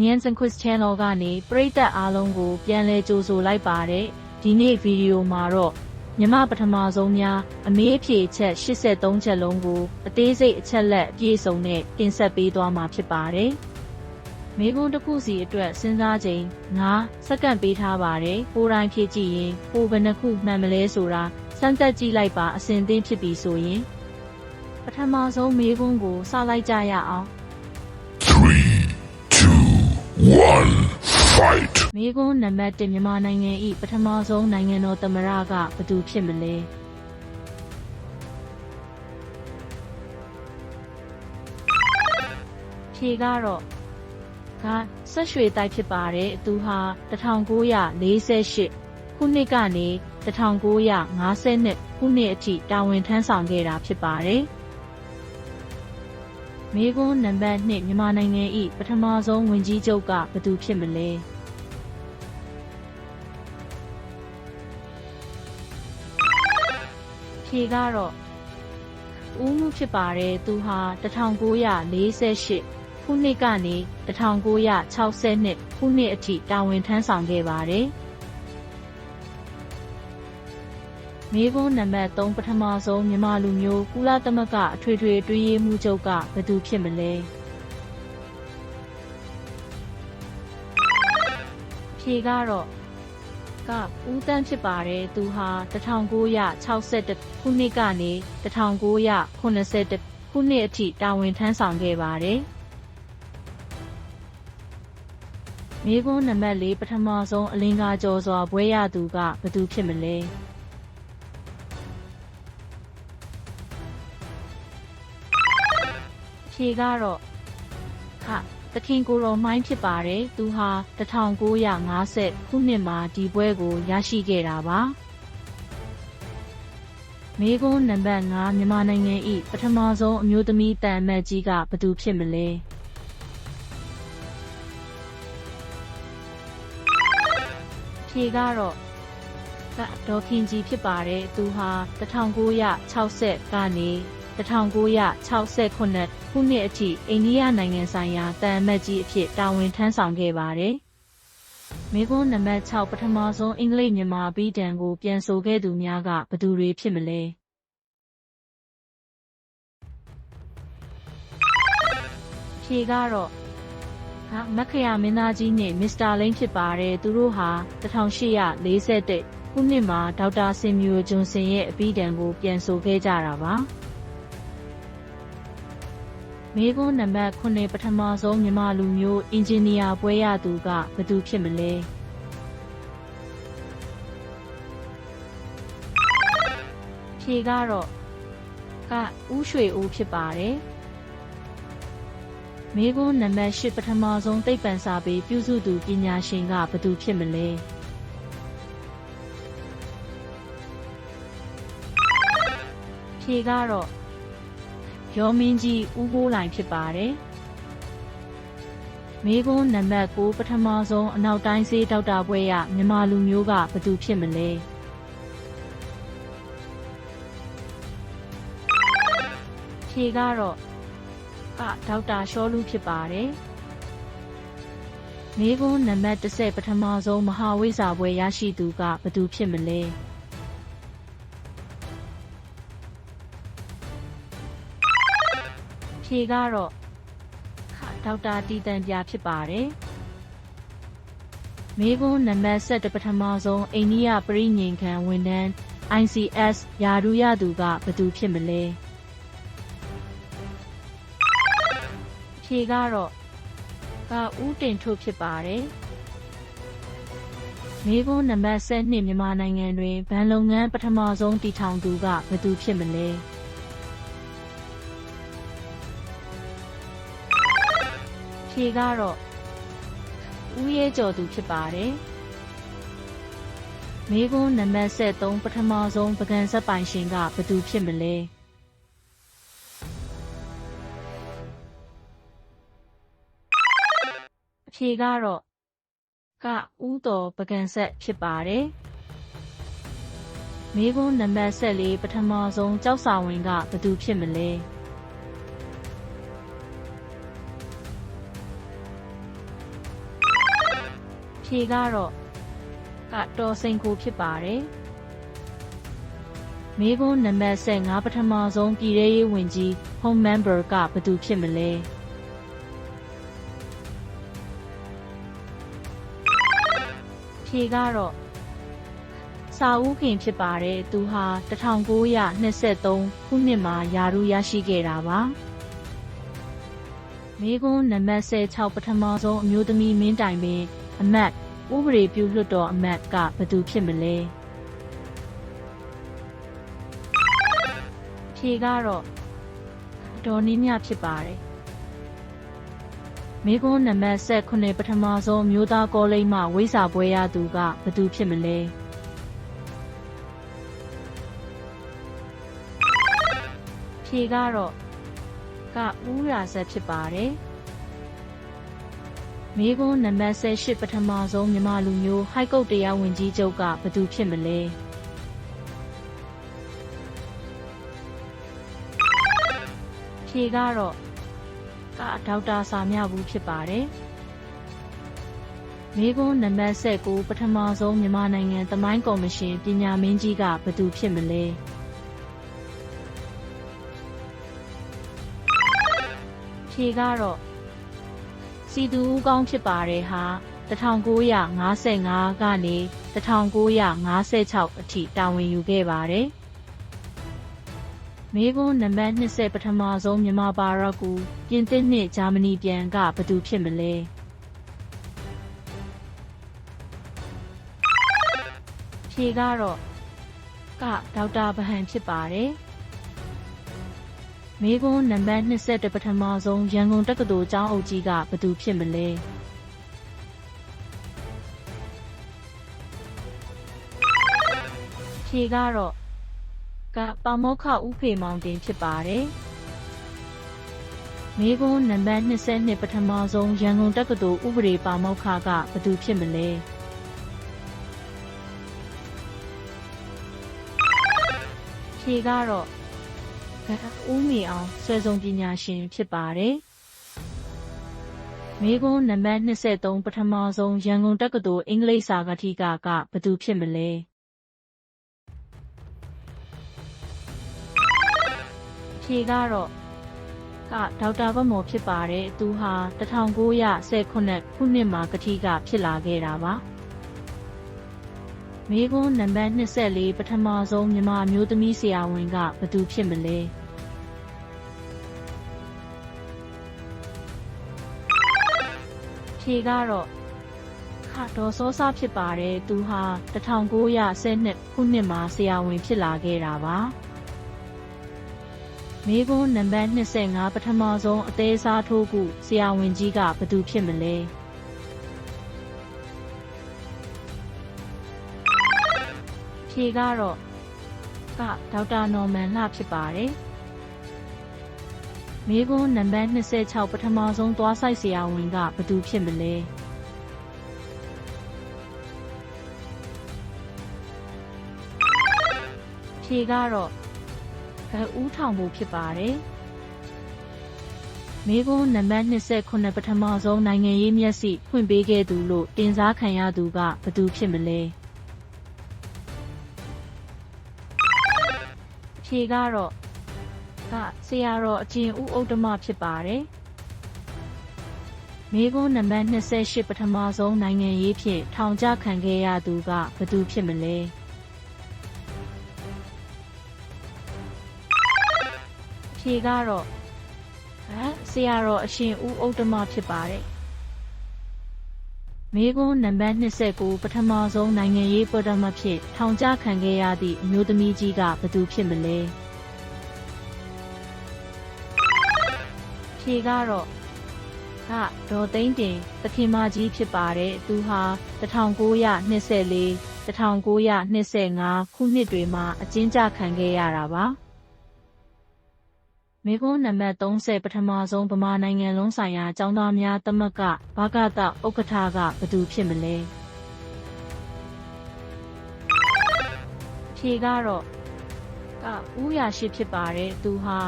Nyansen Quiz Channel ကနေပရိသတ်အားလုံးကို ပြန်လည်ကြိုဆိုလိုက်ပါတယ်ဒီနေ့ဗီဒီယိုမှာတော့မြမပထမဆုံးများအမေးအဖြေချက်83ချက်လုံးကိုအသေးစိတ်အချက်လက်အပြည့်စုံနဲ့တင်ဆက်ပေးသွားမှာဖြစ်ပါတယ်မေကွန်းတစ်ခုစီအတွက်စဉ်းစားချိန်9စက္ကန့်ပေးထားပါတယ်။ပိုတိုင်းဖြည့်ကြည့်ရင်ပိုဘယ်နှခုမှန်မလဲဆိုတာစမ်းသပ်ကြည့်လိုက်ပါအစဉ်သင်းဖြစ်ပြီဆိုရင်ပထမဆုံးမေကွန်းကိုစလိုက်ကြရအောင် Three, two, one, fight. မေကွန်းနံပါတ်1မြန်မာနိုင်ငံ၏ပထမဆုံးနိုင်ငံတော်သမ္မတကဘယ်သူဖြစ်မလဲဖြေကတော့ကဆက်ရွှေတိုက်ဖြစ်ပါတယ်သူဟာ1948ခုနှစ်ကနေ1952ခုနှစ်အထိတာဝန်ထမ်းဆောင်ခဲ့တာဖြစ်ပါတယ် မေကွန်းနံပါတ်2မြန်မာနိုင်ငံ၏ပထမဆုံးဝင်ကြီးချုပ်ကဘယ်သူဖြစ်မလဲဖြေကတော့ဦးမှုဖြစ်ပါတယ်သူဟာ1948ခုနှစ်ကနေ1962ခုနှစ်အထိတာဝန်ထမ်းဆောင်ခဲ့ပါတယ် မေကွန်းနံပါတ်3ပထမဆုံးမြန်မာလူမျိုးကုလသမဂ္ဂအထွေထွေအတွင်းရေးမှူးချုပ်ကဘယ်သူဖြစ်မလဲဖြေကတော့ကဦးတန်းဖြစ်ပါတယ်သူဟာ1961ခုနှစ်ကနေ1981ခုနှစ်အထိတာဝန်ထမ်းဆောင်ခဲ့ပါတယ်မေကွန်းနံပါတ်4ပထမဆုံးအလင်္ကာကျော်စွာဘွဲရသူကဘယ်သူဖြစ်မလဲ ဖြေကတော့ဟာတခင်ကိုရောမိုင်းဖြစ်ပါတယ်သူဟာ1950ခုနှစ်မှာဒီပွဲကိုရရှိခဲ့တာပါမေကွန်းနံပါတ်5မြန်မာနိုင်ငံ၏ပထမဆုံးအမျိုးသမီးတန်အမတ်ကြီးကဘယ်သူဖြစ်မလဲဖြေကတော့ကဒေါ်ခင်ကြီးဖြစ်ပါတယ်သူဟာ1960ကနေ1968 ခုနှစ်အထိအိန္ဒိယနိုင်ငံဆိုင်ရာတန်အမတ်ကြီးအဖြစ်တာဝန်ထမ်းဆောင်ခဲ့ပါတယ်။မေကွန်းနံပါတ်6ပထမဆုံးအင်္ဂလိပ်မြန်မာပြည်တံကိုပြန်ဆိုခဲ့သူများကဘယ်သူတွေဖြစ်မလဲ။ဖြေကတော့ဟာမက္ခရာမင်းသားကြီးနဲ့မစ္စတာလိန်ဖြစ်ပါတယ်သူတို့ဟာ1841ခုနှစ်မှာဒေါက်တာစင်မြူဂျွန်ဆင်ရဲ့အပြီးတံကိုပြန်ဆိုခဲ့ကြတာပါ။ မေကွန်းနံပါတ်9ပထမဆုံးမြန်မာလူမျိုးအင်ဂျင်နီယာပွဲရသူကဘယ်သူဖြစ်မလဲဖြေကတော့ကဥရွှေဦးဖြစ်ပါတယ်မေကွန်းနံပါတ်10ပထမဆုံးသိပ္ပံစာပေပြုစုသူပညာရှင်ကဘယ်သူဖြစ်မလဲဖြေကတော့ ရောမင်းကြီးဦးကိုးလိုင်ဖြစ်ပါတယ်။မေကွန်းနံပါတ်9ပထမဆုံးအနောက်တိုင်းစေးဒေါက်တာဘွဲရမြန်မာလူမျိုးကဘသူဖြစ်မလဲ။ဖြေကတော့ကဒေါက်တာရှောလူဖြစ်ပါတယ်။မေကွန်းနံပါတ်10ပထမဆုံးမဟာဝိဇ္ဇာဘွဲရရှိသူကဘသူဖြစ်မလဲ။ ဖြေကတော့ဟာဒေါက်တာတီတန်ပြဖြစ်ပါတယ်မေကွန်းနံပါတ်7ပထမဆုံးအိန္ဒိယပြည်ငင်ခံဝန်ထမ်း ICS ယာရူရသူကဘသူဖြစ်မလဲဖြေကတော့ကဦးတင်ထုတ်ဖြစ်ပါတယ်မေကွန်းနံပါတ်7မြန်မာနိုင်ငံတွင်ဗန်လုပ်ငန်းပထမဆုံးတည်ထောင်သူကဘသူဖြစ်မလဲ ဖြေကတော့ဦးရဲကျော်သူဖြစ်ပါတယ်။မေကွန်းနံပါတ်73ပထမဆုံးပကံဆက်ပိုင်ရှင်ကဘသူဖြစ်မလဲ။အဖြေကတော့ကဦးတော်ပကံဆက်ဖြစ်ပါတယ်။မေကွန်းနံပါတ်74ပထမဆုံးကြောက်စာဝင်ကဘသူဖြစ်မလဲ။ ဖြေကတော့ကတော်စိန်ကိုဖြစ်ပါတယ်မေကွန်းနံပါတ်15ပထမဆုံးပြည်ရေးရေးဝင်ကြီး home member ကဘယ်သူဖြစ်မလဲဖြေကတော့စာဦးခင်ဖြစ်ပါတယ်သူဟာ1923ခုနှစ်မှာယာရုရရှိခဲ့တာပါမေကွန်းနံပါတ်16ပထမဆုံးအမျိုးသမီးမင်းတိုင်ပင် အမတ်ဥပဒေပြုလွှတ်တော်အမတ်ကဘယ်သူဖြစ်မလဲဖြေကတော့ဒေါ်နင်းမြဖြစ်ပါတယ်မေကွန်းနံပါတ်16ပထမဆုံးအမျိုးသားကောလိပ်မှဝိစာပွဲရသူကဘယ်သူဖြစ်မလဲဖြေကတော့ကဦးရာဆက်ဖြစ်ပါတယ် မေကွန်းနံပါတ်18ပထမဆုံးမြန်မာလူမျိုးဟိုက်ကုတ်တရားဝင်ကြီးချုပ်ကဘယ်သူဖြစ်မလဲဖြေကတော့ကဒေါက်တာစာမြဘူးဖြစ်ပါတယ်မေကွန်းနံပါတ်19ပထမဆုံးမြန်မာနိုင်ငံသမိုင်းကော်မရှင်ပညာမင်းကြီးကဘယ်သူဖြစ်မလဲဖြေကတော့ စီသူဦးကောင်းဖြစ်ပါတယ်ဟာ1955ကနေ1956အထိတာဝန်ယူခဲ့ပါတယ်မေကွန်းနံပါတ်20ပထမဆုံးမြန်မာပါရက်ကူပြင်သစ်နှင့်ဂျာမနီပြန်ကဘယ်သူဖြစ်မလဲဖြေကတော့ကဒေါက်တာဗဟန်ဖြစ်ပါတယ် မေကွန်းနံပါတ်21ပထမဆုံးရန်ကုန်တက္ကသိုလ်ကျောင်းအုပ်ကြီးကဘယ်သူဖြစ်မလဲဖြေကတော့ကပါမောက္ခဥဖေမောင်တင်ဖြစ်ပါတယ်မေကွန်းနံပါတ်22ပထမဆုံးရန်ကုန်တက္ကသိုလ်ဥပဒေပါမောက္ခကဘယ်သူဖြစ်မလဲဖြေကတော့ ဦးမီအောင်ဆွဲဆုံးပညာရှင်ဖြစ်ပါတယ်။မေကွန်းနံပါတ်23ပထမဆုံးရန်ကုန်တက္ကသိုလ်အင်္ဂလိပ်စာကတိကကဘယ်သူဖြစ်မလဲ။ဖြေကတော့ကဒေါက်တာဘမော်ဖြစ်ပါတယ်။သူဟာ1919ခုနှစ်မှာကတိကဖြစ်လာခဲ့တာပါ။ မေကွန်းနံပါတ်24ပထမဆုံးမြန်မာမျိုးသမီးဆရာဝန်ကဘသူဖြစ်မလဲဖြေကတော့ခါတော်စောစားဖြစ်ပါတယ်သူဟာ1912ခုနှစ်မှာဆရာဝန်ဖြစ်လာခဲ့တာပါမေကွန်းနံပါတ်25ပထမဆုံးအသေးစားထိုးခုဆရာဝန်ကြီးကဘသူဖြစ်မလဲ ဖြေကတော့ကဒေါက်တာနော်မန်လှဖြစ်ပါတယ်။မေကွန်းနံပါတ်26ပထမဆုံးသွားဆိုင်ဆရာဝန်ကဘသူဖြစ်မလဲ။ဖြေကတော့ကဦးထောင်ဖို့ဖြစ်ပါတယ်။မေကွန်းနံပါတ်29ပထမဆုံးနိုင်ငံရေးမျက်စိဖွင့်ပေးခဲ့သူလို့တင်စားခံရသူကဘသူဖြစ်မလဲ။ ဖြေကတော့ကဆရာတော်အကျဉ်ဦးဥဒ္ဓမဖြစ်ပါတယ်မေကွန်းနံပါတ်28ပထမဆုံးနိုင်ငံရေးဖြင့်ထောင်ချခံခဲ့ရသူကဘသူဖြစ်မလဲဖြေကတော့ဟမ်ဆရာတော်အရှင်ဦးဥဒ္ဓမဖြစ်ပါတယ် မေကွန်းနံပါတ်29ပထမဆုံးနိုင်ငံရေးပေါ်တမဖြစ်ထောင်ချခံခဲ့ရသည့်အမျိုးသမီးကြီးကဘသူဖြစ်မလဲဖြေကတော့ကဒေါ်သိန်းတင်သခင်မကြီးဖြစ်ပါတယ်သူဟာ1924 1925ခုနှစ်တွေမှာအကျဉ်းချခံခဲ့ရတာပါ မေကွန်းနံပါတ်30ပထမဆုံးဗမာနိုင်ငံလုံးဆိုင်ရာចောင်းသားများသမဂ္ဂဘာကတဥက္ကဋ္ဌကဘသူဖြစ်မလဲဖြေကတော့ကဦးရရှိဖြစ်ပါတယ်သူဟာ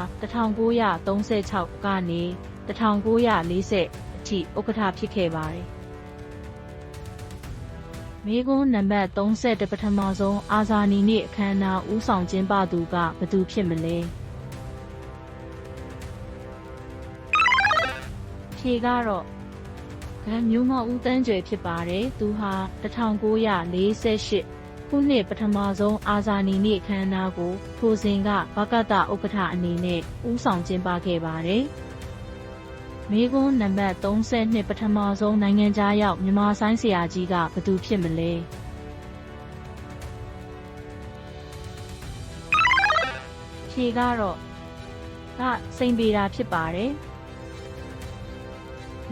1936ကနေ1940အထိဥက္ကဋ္ဌဖြစ်ခဲ့ပါတယ်မေကွန်းနံပါတ်30ပထမဆုံးအာဇာနည်နေ့အခမ်းအနားဦးဆောင်ကျင်းပသူကဘသူဖြစ်မလဲ ဖြေကတော့ကံမျိုးမဦးတန်းကျွယ်ဖြစ်ပါတယ်သူဟာ1948ခုနှစ်ပထမဆုံးအာဇာနည်နေ့အခမ်းအနားကိုထိုစဉ်ကဘကတဥက္ကဋ္ဌအနေနဲ့ဦးဆောင်ကျင်းပခဲ့ပါတယ်မေကွန်းနံပါတ်32ပထမဆုံးနိုင်ငံခြားရောက်မြန်မာဆိုင်ဆရာကြီးကဘသူဖြစ်မလဲဖြေကတော့ကစိန်ပေတာဖြစ်ပါတယ်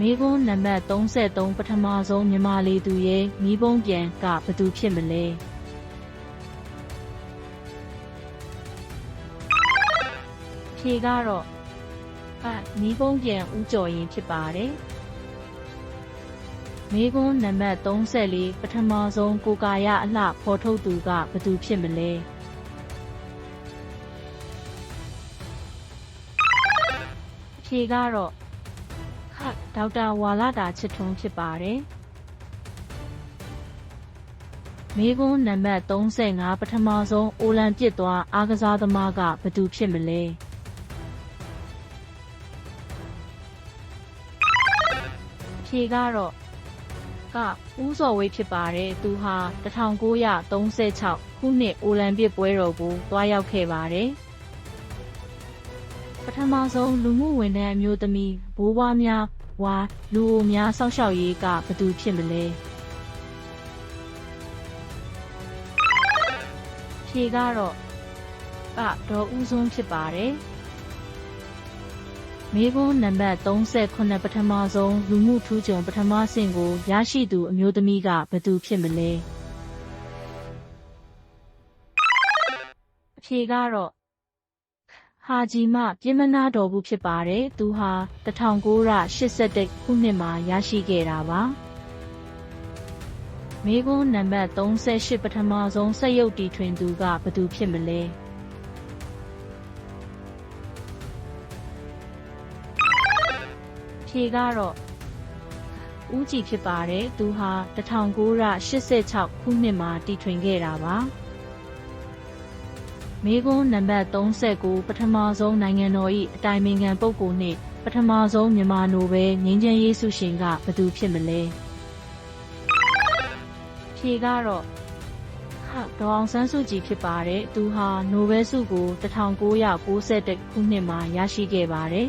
မေကွန်းနံပါတ်33ပထမဆုံးမြန်မာလေသူရဲ့မိဘုံပြန်ကဘသူဖြစ်မလဲဖြေကတော့ကမိဘုံပြန်ဦးကျော်ရင်ဖြစ်ပါတယ်မေကွန်းနံပါတ်34ပထမဆုံးကိုကာယအလှဖော်ထုတ်သူကဘသူဖြစ်မလဲဖြေကတော့ ခဒေါက်တာဝါလာတာချစ်ထွန်းဖြစ်ပါတယ်မေကွန်းနံပါတ်35ပထမဆုံးအိုလံပစ်သွားအားကစားသမားကဘသူဖြစ်မလဲဖြေကတော့ကဦးစော်ဝေးဖြစ်ပါတယ်သူဟာ1936ခုနှစ်အိုလံပစ်ပွဲတော်ကိုတွားရောက်ခဲ့ပါတယ် ပထမဆုံးလူမှုဝန်ထမ်းအမျိုးသမီးဘိုးဘွားများဝါလူအိုများစောင့်ရှောက်ရေးကဘသူဖြစ်မလဲဖြေကတော့ကဒေါ်ဦးစွန်းဖြစ်ပါတယ်မေကွန်းနံပါတ်39ပထမဆုံးလူမှုထူးချွန်ပထမဆင့်ကိုရရှိသူအမျိုးသမီးကဘသူဖြစ်မလဲအဖြေကတော့ ဟာဂျီမပြင်းမနာတော်ဘူးဖြစ်ပါတယ်သူဟာ1981ခုနှစ်မှာရရှိခဲ့တာပါမေကွန်းနံပါတ်38ပထမဆုံးစက်ရုပ်တီထွင်သူကဘသူဖြစ်မလဲဖြေကတော့ဦးကြည်ဖြစ်ပါတယ်သူဟာ1986ခုနှစ်မှာတည်ထွင်ခဲ့တာပါ မေကွန်းနံပါတ်39ပထမဆုံးနိုင်ငံတော်၏အတိုင်ပင်ခံပုဂ္ဂိုလ်နှင့်ပထမဆုံးမြန်မာနိုဘယ်ငြိမ်းချမ်းရေးဆုရှင်ကဘသူဖြစ်မလဲဖြေကတော့ဟာဒေါအောင်ဆန်းစုကြည်ဖြစ်ပါတယ်သူဟာနိုဘယ်ဆုကို1991ခုနှစ်မှာရရှိခဲ့ပါတယ်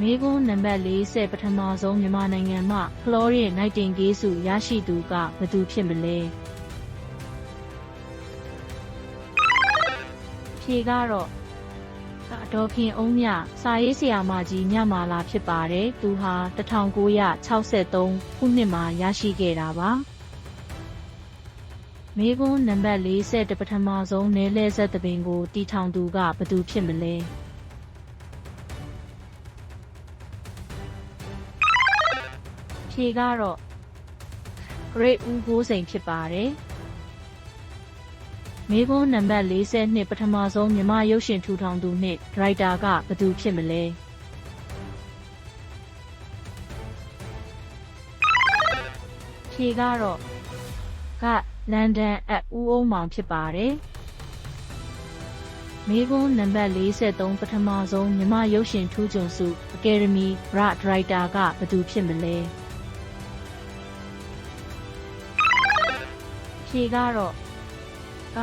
မေကွန်းနံပါတ်40ပထမဆုံးမြန်မာနိုင်ငံမှဖလော်ရီနိုက်တင်ဂေးဆုရရှိသူကဘသူဖြစ်မလဲ ဖြေကတော့ဒေါ်ခင်အုံးမြစာရေးဆရာမကြီးညမာလာဖြစ်ပါတယ်သူဟာ1963ခုနှစ်မှာရရှိခဲ့တာပါမေကွန်းနံပါတ်40ပထမဆုံးနယ်လဲဆက်တပင်ကိုတီထောင်သူကဘသူဖြစ်မလဲဖြေကတော့ Great ဦးကိုးစိန်ဖြစ်ပါတယ် မေကွန်းနံပါတ်42ပထမဆုံးမြမရုပ်ရှင်ထူထောင်သူနှင့်ဒရိုက်တာကဘသူဖြစ်မလဲဖြေကတော့ကလန်ဒန်အဦးအောင်မောင်ဖြစ်ပါတယ်မေကွန်းနံပါတ်43ပထမဆုံးမြမရုပ်ရှင်ထူးချွန်စုအကယ်ဒမီဘရဒရိုက်တာကဘသူဖြစ်မလဲဖြေကတော့ က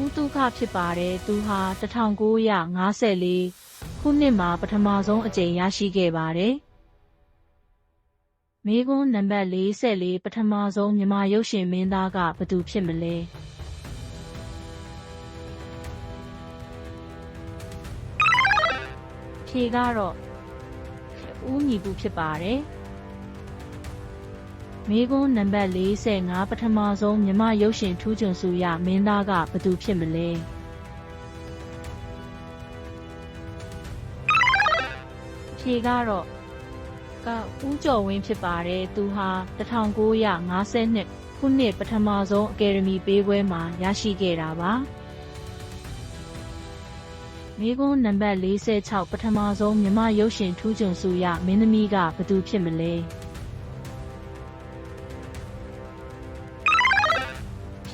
ဦးတုခဖြစ်ပါတယ်သူဟာ1954ခုနှစ်မှာပထမဆုံးအကြိမ်ရရှိခဲ့ပါတယ်မေကွန်းနံပါတ်44ပထမဆုံးမြန်မာရုပ်ရှင်မင်းသားကဘသူဖြစ်မလဲဖြေကတော့ဦးညီဘူးဖြစ်ပါတယ် မေကွန်းနံပါတ်45ပထမဆုံးမြမရုပ်ရှင်ထူးချွန်စုရမင်းသားကဘသူဖြစ်မလဲဖြေကတော့ကဦးကျော်ဝင်းဖြစ်ပါတယ်သူဟာ1952ခုနှစ်ပထမဆုံးအကယ်ဒမီပေးပွဲမှာရရှိခဲ့တာပါမေကွန်းနံပါတ်46ပထမဆုံးမြမရုပ်ရှင်ထူးချွန်စုရမင်းသမီးကဘသူဖြစ်မလဲ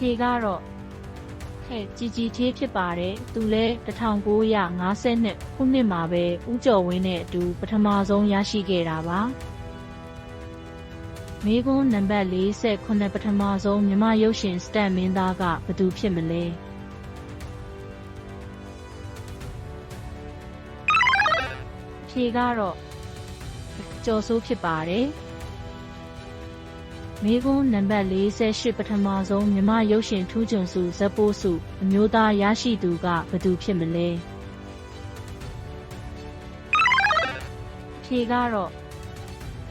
ဖြေကတော့ဟဲ့ជីជីသေးဖြစ်ပါတယ်သူလဲ1952ခုနှစ်မှာပဲဦးကျော်ဝင်းနဲ့အတူပထမဆုံးရရှိခဲ့တာပါမေကွန်းနံပါတ်49ပထမဆုံးမြမရုပ်ရှင်စတက်မင်းသားကဘယ်သူဖြစ်မလဲဖြေကတော့ကျော်စိုးဖြစ်ပါတယ် မေကွန်းနံပါတ်48ပထမဆုံးမြမရုပ်ရှင်ထူးချွန်စုဇက်ပိုးစုအမျိုးသားရရှိသူကဘယ်သူဖြစ်မလဲဖြေကတော့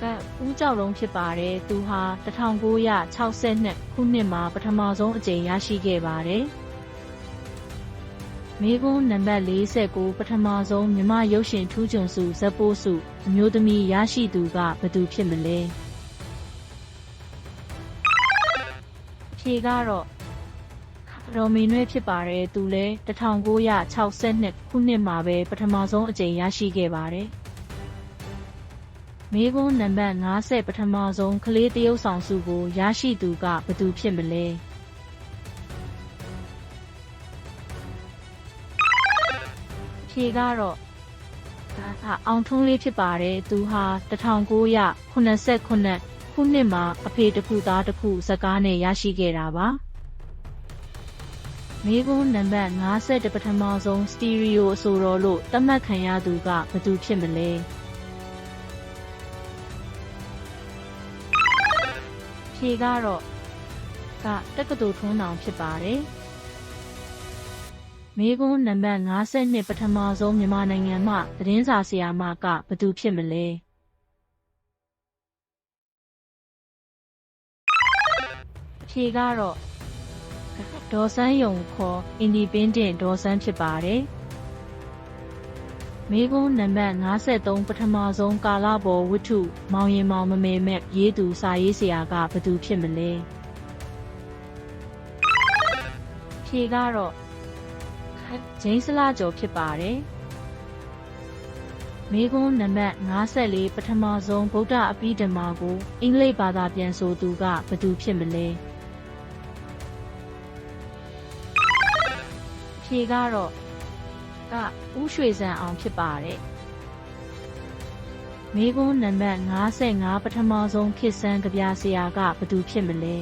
ကဦးကြောက်လုံးဖြစ်ပါတယ်သူဟာ1962ခုနှစ်မှာပထမဆုံးအကြိမ်ရရှိခဲ့ပါတယ်မေကွန်းနံပါတ်49ပထမဆုံးမြမရုပ်ရှင်ထူးချွန်စုဇက်ပိုးစုအမျိုးသမီးရရှိသူကဘယ်သူဖြစ်မလဲ ဖြေကတော့ရော်မီနွဲဖြစ်ပါတယ်သူလဲ1962ခုနှစ်မှာပဲပထမဆုံးအကြိမ်ရရှိခဲ့ပါတယ်မေကွန်းနံပါတ်50ပထမဆုံးကလေးတရုတ်ဆောင်စုကိုရရှိသူကဘယ်သူဖြစ်မလဲဖြေကတော့ဒါကအောင်ထွန်းလေးဖြစ်ပါတယ်သူဟာ1989 ခုနှစ်မှာအဖေတစ်ခုသားတစ်ခုဇကားနဲ့ရရှိခဲ့တာပါမေကွန်းနံပါတ်50ပထမဆုံးစတီရီယိုအဆိုတော်လို့သတ်မှတ်ခံရသူကဘယ်သူဖြစ်မလဲဖြေကတော့ကတက္ကသိုလ်ထွန်းတောင်ဖြစ်ပါတယ်မေကွန်းနံပါတ်52ပထမဆုံးမြန်မာနိုင်ငံမှသတင်းစာဆရာမကဘယ်သူဖြစ်မလဲ ဖြေကတော့ဒေါ်စန်းယုံခေါ် Independent ဒေါ်စန်းဖြစ်ပါတယ်မေကွန်းနံပါတ်53ပထမဆုံးကာလပေါ်ဝတ္ထုမောင်ရင်မောင်မမေမဲ့ရေးသူစာရေးဆရာကဘယ်သူဖြစ်မလဲဖြေကတော့ဂျိန်းစလာကျော်ဖြစ်ပါတယ်မေကွန်းနံပါတ်54ပထမဆုံးဗုဒ္ဓအပိဓမ္မာကိုအင်္ဂလိပ်ဘာသာပြန်ဆိုသူကဘယ်သူဖြစ်မလဲ ဖြေကတော့ကဦးရွှေစံအောင်ဖြစ်ပါတယ်မေကွန်းနံပါတ်55ပထမဆုံးခေတ်ဆန်းကြပြဆရာကဘယ်သူဖြစ်မလဲ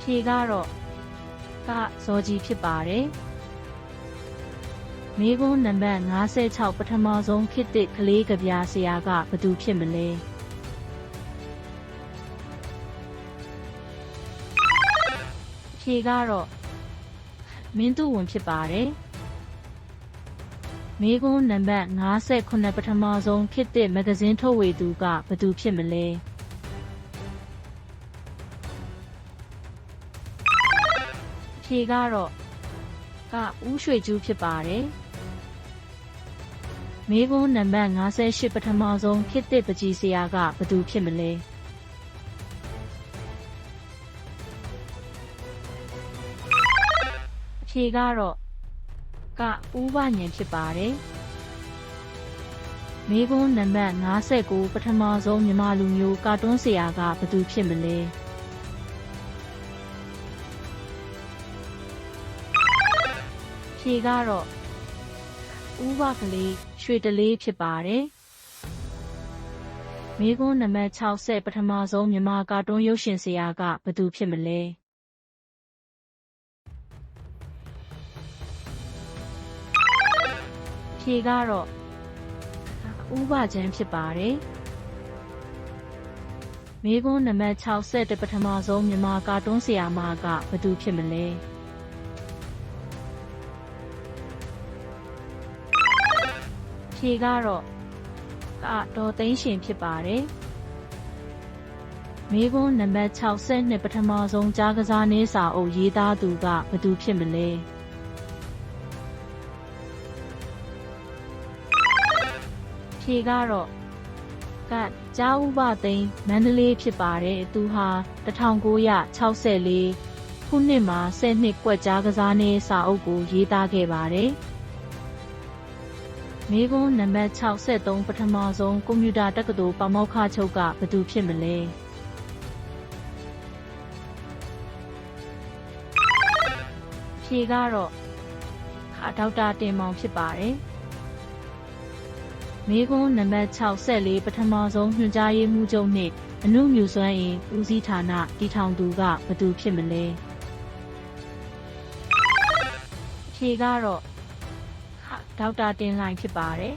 ဖြေကတော့ကဇော်ကြီးဖြစ်ပါတယ်မေကွန်းနံပါတ်56ပထမဆုံးခေတ်သစ်ကလေးကြပြဆရာကဘယ်သူဖြစ်မလဲ ဖြေကတော့မင်းသူဝင်ဖြစ်ပါတယ်မေကွန်းနံပါတ်58ပထမဆုံးခေတ်သစ်မဂ္ဂဇင်းထုတ်ဝေသူကဘယ်သူဖြစ်မလဲဖြေကတော့ကဦးရွှေကျူးဖြစ်ပါတယ်မေကွန်းနံပါတ်58ပထမဆုံးခေတ်သစ်ပကြီးဆရာကဘယ်သူဖြစ်မလဲ ဖြေကတော့ကဦးဘညင်ဖြစ်ပါတယ်မေကွန်းနံပါတ်59ပထမဆုံးမြန်မာလူမျိုးကာတွန်းဆရာကဘယ်သူဖြစ်မလဲဖြေကတော့ဦးဘကလေးရွှေတလေးဖြစ်ပါတယ်မေကွန်းနံပါတ်60ပထမဆုံးမြန်မာကာတွန်းရုပ်ရှင်ဆရာကဘယ်သူဖြစ်မလဲ ဖြေကတော့ဥပချမ်းဖြစ်ပါတယ်မေကွန်းနံပါတ်60ပထမဆုံးမြန်မာကာတွန်းဆရာမကဘယ်သူဖြစ်မလဲဖြေကတော့ကဒေါ်သိန်းရှင်ဖြစ်ပါတယ်မေကွန်းနံပါတ်62ပထမဆုံးကြားကစားနေစာအုပ်ရေးသားသူကဘယ်သူဖြစ်မလဲ ဖြေကတော့ကကြားဥပသိန်းမန္တလေးဖြစ်ပါတယ်သူဟာ1964ခုနှစ်မှာ10နှစ်ကွက်ကြားကစားနေစာအုပ်ကိုရေးသားခဲ့ပါတယ်မေကွန်းနံပါတ်63ပထမဆုံးကွန်ပျူတာတက္ကသိုလ်ပါမောက္ခချုပ်ကဘယ်သူဖြစ်မလဲဖြေကတော့ခါဒေါက်တာတင်မောင်ဖြစ်ပါတယ် မေကွန်းနံပါတ်64ပထမဆုံးညွှန်ကြားရေးမှူးချုပ်နှင့်အမှုမြူစွမ်းအင်ဦးစီးဌာနတည်ထောင်သူကဘယ်သူဖြစ်မလဲဖြေကတော့ဟာဒေါက်တာတင်လှိုင်ဖြစ်ပါတယ်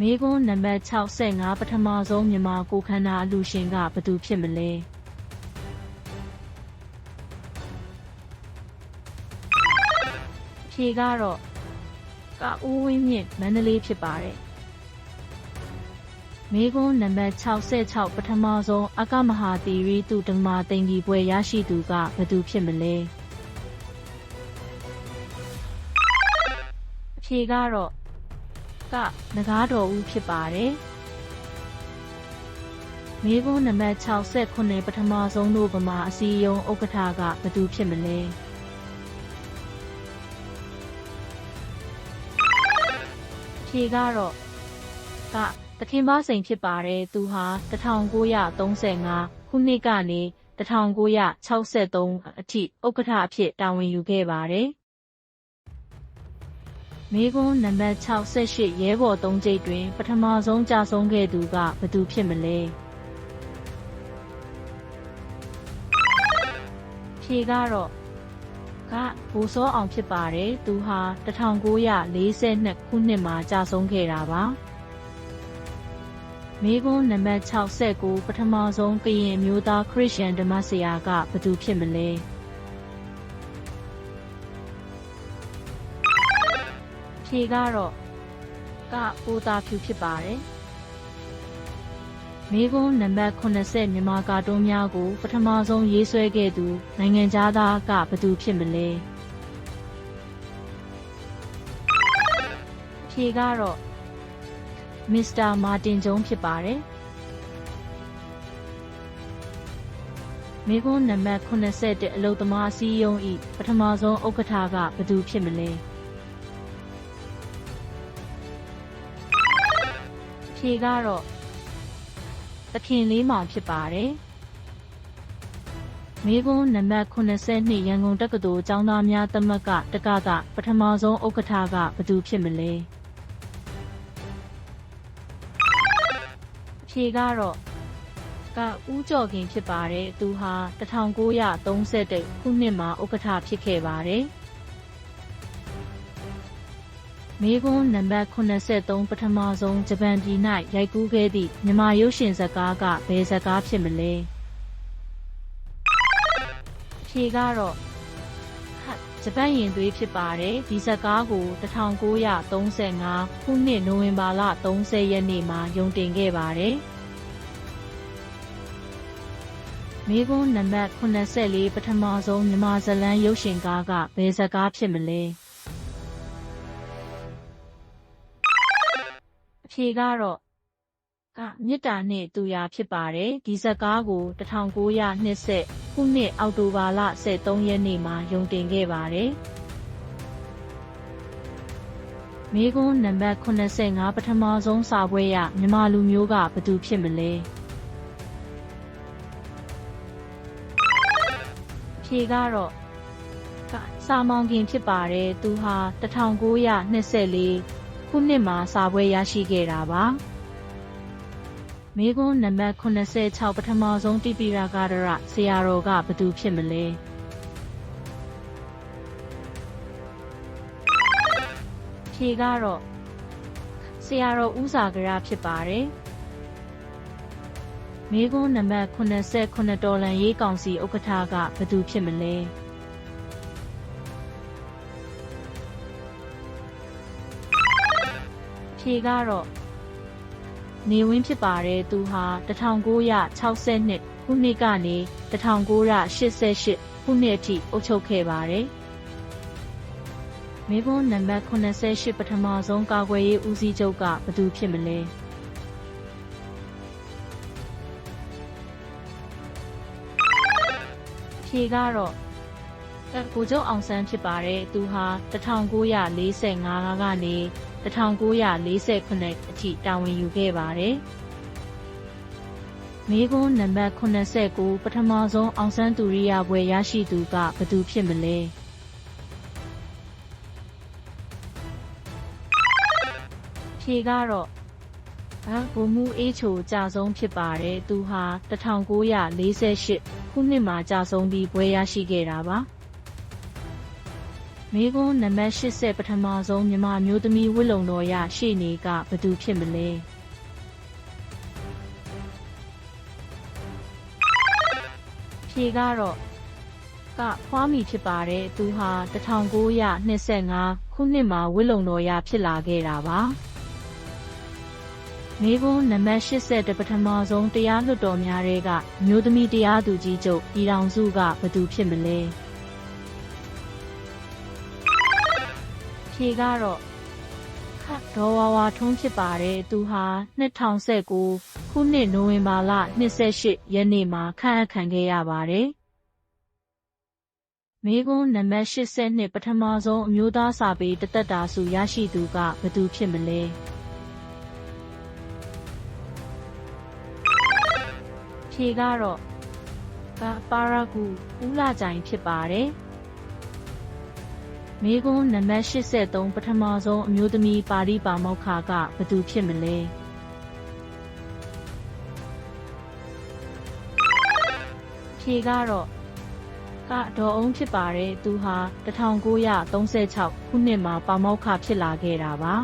မေကွန်းနံပါတ်65ပထမဆုံးမြန်မာကိုခန္ဓာအလူရှင်ကဘယ်သူဖြစ်မလဲဖြေကတော့ ကဦးဝင်းမြင့်မန္တလေးဖြစ်ပါတယ်မေကွန်းနံပါတ်66ပထမဆုံးအကမဟာတီရီသူဓမ္မသိင်္ဂီပွဲရရှိသူကဘယ်သူဖြစ်မလဲအဖြေကတော့ကနဂါးတော်ဦးဖြစ်ပါတယ်မေကွန်းနံပါတ်69ပထမဆုံးတို့ဗမာအစည်းအရုံးဥက္ကဋ္ဌကဘယ်သူဖြစ်မလဲ ဖြေကတော့ကတခင်ပါစိန်ဖြစ်ပါတယ်သူဟာ1935ခုနှစ်ကနေ1963အထိဥက္ကဋ္ဌအဖြစ်တာဝန်ယူခဲ့ပါတယ်မေကွန်းနံပါတ်68ရဲဘော်၃ကျိတ်တွင် ပထမဆုံးကြာဆုံးခဲ့သူကဘယ်သူဖြစ်မလဲဖြေကတော့ ကဘိုးစောအောင်ဖြစ်ပါတယ်သူဟာ1942ခုနှစ်မှာကြာဆုံးခဲ့တာပါမေကွန်းနံပါတ်69ပထမဆုံးကရင်မျိုးသားခရစ်ယာန်ဓမ္မဆရာကဘယ်သူဖြစ်မလဲဖြေကတော့ကပိုတာဖြူဖြစ်ပါတယ် မေကွန်းနံပါတ်80မြန်မာကာတွန်းများကို ပထမဆုံးရေးဆွဲခဲ့သူနိုင်ငံသားကဘယ်သူဖြစ်မလဲဖြေကတော့မစ္စတာမာတင်ဂျုံးဖြစ်ပါတယ်။မေကွန်းနံပါတ်81အလုတ်သမားအစည်းအရုံးဤပထမဆုံးဥက္ကဋ္ဌကဘယ်သူဖြစ်မလဲ။ဖြေကတော့ သခင်လေးမောင်ဖြစ်ပါတယ်။မေကွန်းနံပါတ်82ရန်ကုန်တက္ကသိုလ်ကျောင်းသားများသမဂ္ဂတက္ကကပထမဆုံးဥက္ကဋ္ဌကဘယ်သူဖြစ်မလဲ။ဖြေကတော့ကဦးကျော်ခင်ဖြစ်ပါတယ်သူဟာ1931ခုနှစ်မှာဥက္ကဋ္ဌဖြစ်ခဲ့ပါတယ် မေကွန်းနံပါတ်83ပထမဆုံးဂျပန်ပြည်၌ရိုက်ကူးခဲ့သည့်မြမရုပ်ရှင်ဇာတ်ကားကဘယ်ဇာတ်ကားဖြစ်မလဲဖြေကတော့ဂျပန်ရင်သွေးဖြစ်ပါတယ်ဒီဇာတ်ကားကို1935ခုနှစ်နိုဝင်ဘာလ30ရက်နေ့မှာရုံတင်ခဲ့ပါတယ်မေကွန်းနံပါတ်84ပထမဆုံးမြန်မာဇလန်းရုပ်ရှင်ကားကဘယ်ဇာတ်ကားဖြစ်မလဲ ဖြေကတော့ကမြစ်တာနှင့်သူရာဖြစ်ပါတယ်ဒီဇာတ်ကားကို1920ခုနှစ်အောက်တိုဘာလ23ရက်နေ့မှာရုံတင်ခဲ့ပါတယ်မေကွန်းနံပါတ်85ပထမဆုံးစာပွဲရမြန်မာလူမျိုးကဘယ်သူဖြစ်မလဲဖြေကတော့ကစာမောင်ခင်ဖြစ်ပါတယ်သူဟာ1924 ခုနှစ်မှာစာပွဲရရှိခဲ့တာပါမေကွန်းနံပါတ်86ပထမဆုံးတိပိရာဂရရဆရာတော်ကဘသူဖြစ်မလဲဖြေကတော့ဆရာတော်ဦးစာကရဖြစ်ပါတယ်မေကွန်းနံပါတ်89တော်လန်ရေးကောင်စီဥက္ကဋ္ဌကဘသူဖြစ်မလဲ ဖြေကတော့နေဝင်းဖြစ်ပါတယ်သူဟာ1962ခုနှစ်ကနေ1988ခုနှစ်အထိအုပ်ချုပ်ခဲ့ပါတယ်မေကွန်းနံပါတ်88ပထမဆုံးကာကွယ်ရေးဦးစီးချုပ်ကဘယ်သူဖြစ်မလဲဖြေကတော့ကကိုကျုံအောင်ဆန်းဖြစ်ပါတယ်သူဟာ1945ကနေ 1948အထိတာဝန်ယူခဲ့ပါတယ်မိကွန်းနံပါတ်89ပထမဆုံးအောင်ဆန်းသူရိယဘွယ်ရရှိသူကဘသူဖြစ်မလဲဖြေကတော့ဘာဘုံမှုအေးချိုကြာဆုံးဖြစ်ပါတယ်သူဟာ1948ခုနှစ်မှာကြာဆုံးပြီးဘွယ်ရရှိခဲ့တာပါ မိကွန်းနံပါတ်80ပထမဆုံးမြမမျိုးသမီးဝစ်လုံတော်ရရှေ့နေကဘသူဖြစ်မလဲဖြေကတော့ကဖွားမီဖြစ်ပါတယ်သူဟာ1925ခုနှစ်မှာဝစ်လုံတော်ရဖြစ်လာခဲ့တာပါမေဘုန်းနံပါတ်80ပထမဆုံးတရားလွှတ်တော်များတဲ့ကအမျိုးသမီးတရားသူကြီးချုပ်ပြည်ထောင်စုကဘသူဖြစ်မလဲ ဖြေကတော့ခဒေါ်ဝါဝါထုံးဖြစ်ပါတယ်သူဟာ2019ခုနှစ်နိုဝင်ဘာလ28ရက်နေ့မှာခန့်အပ်ခံခဲ့ရပါတယ်မေကွန်းနံပါတ်82ပထမဆုံးအမျိုးသားစာပေတသက်တာစုရရှိသူကဘသူဖြစ်မလဲဖြေကတော့ကပါရဂူဦးလာကြိုင်ဖြစ်ပါတယ် မေကွန်းနံပါတ်83ပထမဆုံးအမျိုးသမီးပါဠိပါမောက္ခကဘသူဖြစ်မလဲဖြေကတော့ကဒေါ်အောင်ဖြစ်ပါတယ်သူဟာ1936ခုနှစ်မှာပါမောက္ခဖြစ်လာခဲ့တာပါ